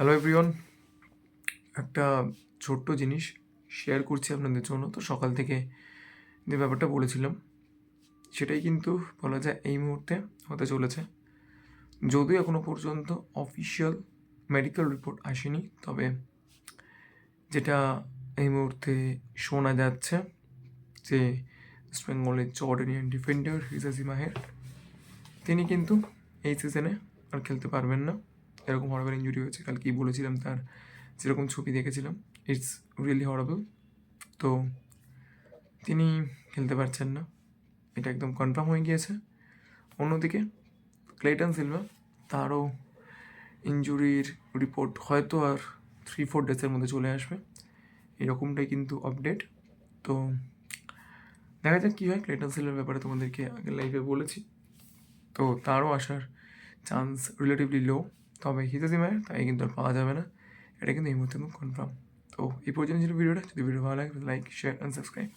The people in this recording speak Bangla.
হ্যালো এভরিওয়ান একটা ছোট্ট জিনিস শেয়ার করছি আপনাদের জন্য। তো সকাল থেকে যে ব্যাপারটা বলেছিলাম, সেটাই কিন্তু বলা যায় এই মুহূর্তে হতে চলেছে। যদিও এখনও পর্যন্ত অফিসিয়াল মেডিকেল রিপোর্ট আসেনি, তবে যেটা এই মুহূর্তে শোনা যাচ্ছে যে ওয়েস্ট বেঙ্গলের জর্ডেনিয়ান ডিফেন্ডার হিজাজি মাহের তিনি কিন্তু এই সিজনে আর খেলতে পারবেন না। এরকম হরবেল ইঞ্জুরি হয়েছে। কালকেই বলেছিলাম তার যেরকম ছবি দেখেছিলাম ইটস রিয়েলি হরেবল তো তিনি খেলতে পারছেন না। এটা একদম কনফার্ম হয়ে গিয়েছে। অন্যদিকে ক্লেটন সিলভা তারও ইঞ্জুরির রিপোর্ট হয়তো আর থ্রি ফোর ডেজের মধ্যে চলে আসবে। এরকমটাই কিন্তু আপডেট তো দেখা যাক কী হয়। ক্লেটন সিলভার ব্যাপারে তোমাদেরকে আগে লাইভে বলেছি। তো তারও আসার চান্স রিলেটিভলি লো তবে হিতাজিমায়ের তাই কিন্তু আর পাওয়া যাবে না। এটা কিন্তু এই মুহূর্তে কনফার্ম তো এই পর্যন্ত ছিল ভিডিওটা। যদি ভিডিও ভালো লাগে লাইক শেয়ার অ্যান্ড সাবস্ক্রাইব